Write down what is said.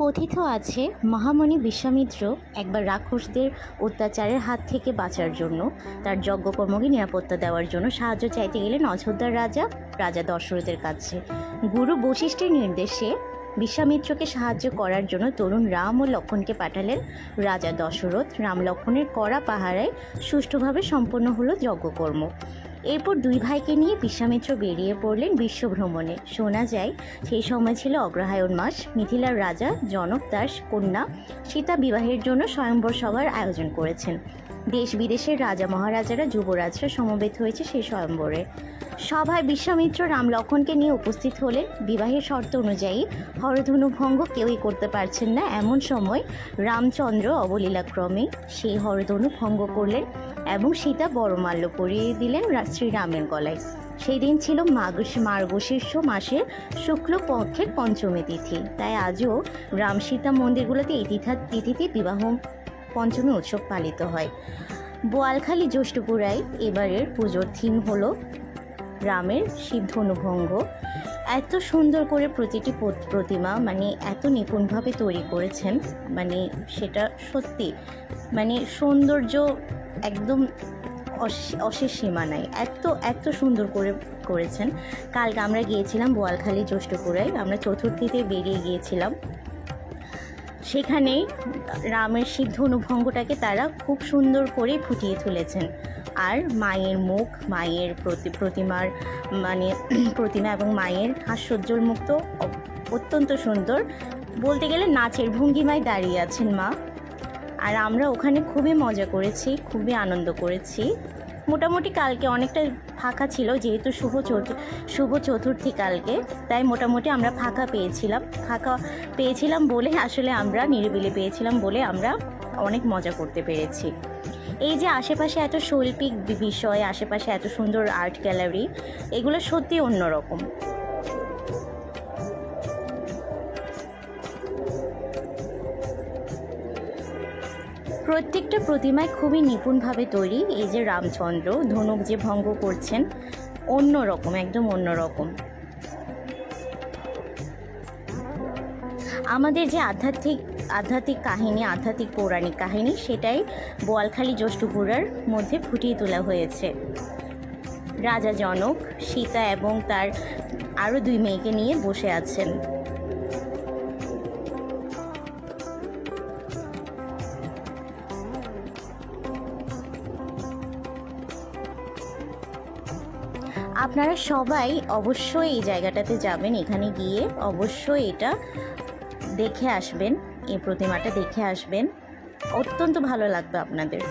কথিত আছে, মহামণি বিশ্বামিত্র একবার রাক্ষসদের অত্যাচারের হাত থেকে বাঁচার জন্য তার যজ্ঞকর্মকে নিরাপত্তা দেওয়ার জন্য সাহায্য চাইতে গেলেন অযোধ্যার রাজা রাজা দশরথের কাছে। গুরু বশিষ্ঠের নির্দেশে বিশ্বামিত্রকে সাহায্য করার জন্য তরুণ রাম ও লক্ষণকে পাঠালেন। রাজা দশরথ রাম লক্ষণের কড়া পাহারায় সুষ্ঠুভাবে সম্পন্ন হলো যজ্ঞকর্ম। এরপর দুই ভাইকে নিয়ে বিশ্বামিত্র বেরিয়ে পড়লেন বিশ্বভ্রমণে শোনা যায়, সেই সময় ছিল অগ্রহায়ণ মাস। মিথিলার রাজা জনক দাস কন্যা সীতা বিবাহের জন্য স্বয়ম্বর সভার আয়োজন করেছেন। দেশ বিদেশের রাজা মহারাজারা যুবরাজরা সমবেত হয়েছে সেই স্বয়ম্বরে। সভায় বিশ্বামিত্র রাম লক্ষণকে নিয়ে উপস্থিত হলেন। বিবাহের শর্ত অনুযায়ী হরধনু ভঙ্গ কেউই করতে পারছেন না। এমন সময় রামচন্দ্র অবলীলাক্রমে সেই হরধনু ভঙ্গ করলেন এবং সীতা বড়মাল্য পরিয়ে দিলেন শ্রীরামের গলায়। সেই দিন ছিল মাঘ মার্গ শীর্ষ মাসের শুক্লপক্ষের পঞ্চমী তিথি। তাই আজও রাম সীতা মন্দিরগুলোতে এই তিথা তিথিতে বিবাহ পঞ্চমী উৎসব পালিত হয়। বোয়ালখালী জ্যৈষ্ঠপুরায় এবারের পুজোর থিম হলো রামের শিবধনুভঙ্গ এত সুন্দর করে প্রতিটি প্রতিমা মানে এত নিপুণভাবে তৈরি করেছেন মানে সেটা সত্যি মানে সৌন্দর্য একদম অশ- অশেষ সীমা নাই এত এত সুন্দর করে করেছেন। কালকে আমরা গিয়েছিলাম বোয়ালখালী জ্যৈষ্ঠপুরায় আমরা চতুর্থীতে বেরিয়ে গিয়েছিলাম। সেখানে রামের সিদ্ধ অনুভঙ্গটাকে তারা খুব সুন্দর করে ফুটিয়ে তুলেছেন। আর মায়ের মুখ, মায়ের প্রতি প্রতিমার মানে প্রতিমা এবং মায়ের হাস্যোজ্জ্বল মুখ তো অত্যন্ত সুন্দর। বলতে গেলে নাচের ভঙ্গিমায় দাঁড়িয়ে আছেন মা। আর আমরা ওখানে খুবই মজা করেছি, খুবই আনন্দ করেছি। মোটামুটি কালকে অনেকটা ফাঁকা ছিল, যেহেতু শুভ চতুর্থ শুভ চতুর্থী কালকে, তাই মোটামুটি আমরা ফাঁকা পেয়েছিলাম। ফাঁকা পেয়েছিলাম বলে আসলে আমরা নিরিবিলি পেয়েছিলাম বলে আমরা অনেক মজা করতে পেরেছি। এই যে আশেপাশে এত শৈল্পিক বিষয়, আশেপাশে এত সুন্দর আর্ট গ্যালারি এগুলো সত্যি অন্যরকম। প্রত্যেকটা প্রতিমায় খুবই নিপুণভাবে তৈরি। এই যে রামচন্দ্র, ধনুক যে ভঙ্গ করছেন, অন্য রকম, একদম অন্য রকম। আমাদের যে আধ্যাত্মিক আধ্যাত্মিক কাহিনী, আধ্যাত্মিক পৌরাণিক কাহিনী, সেটাই বোয়ালখালী জ্যৈষ্ঠপুরার মধ্যে ফুটিয়ে তোলা হয়েছে। রাজা জনক, সীতা এবং তার আরও দুই মেয়েকে নিয়ে বসে আছেন। আপনারা সবাই অবশ্যই এই জায়গাটাতে যাবেন, এখানে গিয়ে অবশ্যই এটা দেখে আসবেন, এই প্রতিমাটা দেখে আসবেন। অত্যন্ত ভালো লাগবে আপনাদের।